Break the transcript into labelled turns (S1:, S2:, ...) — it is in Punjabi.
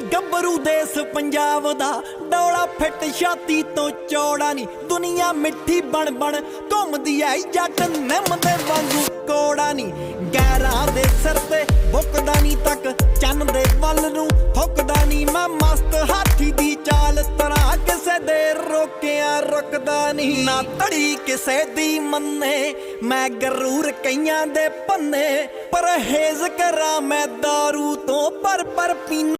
S1: ਗੱਭਰੂ ਦੇਸ ਪੰਜਾਬ ਦਾ। ਡੋਲਾ ਫਿੱਟ ਛਾਤੀ ਤੋਂ ਚੌੜਾ ਨਹੀਂ ਦੁਨੀਆ ਮਿੱਠੀ ਬਣ ਬਣ ਘੁੰਮਦੀ ਐ। ਜੱਟ ਨਿੰਮ ਦੇ ਵਾਂਗੂ ਕੋੜਾ ਨਹੀਂ ਗੈਰਾਂ ਦੇ ਸਿਰ ਤੇ ਬੁੱਕਦਾ ਨਹੀਂ ਤੱਕ। ਚੰਨ ਦੇ ਵੱਲ ਨੂੰ ਫੁੱਕਦਾ ਨਹੀਂ ਮੈਂ ਮਸਤ ਹਾਥੀ ਦੀ ਚਾਲ ਤਰਾ। ਕਿਸੇ ਦੇ ਰੋਕਿਆ ਰੁਕਦਾ ਨਹੀਂ ਨਾ ਧੜੀ ਕਿਸੇ ਦੀ ਮੰਨੇ। ਮੈਂ ਗਰੂਰ ਕਈਆਂ ਦੇ ਪੰਨੇ। ਪਰਹੇਜ਼ ਕਰਾਂ ਮੈਂ दारू ਤੋਂ। ਪਰ ਪਰ ਪੀਨਾ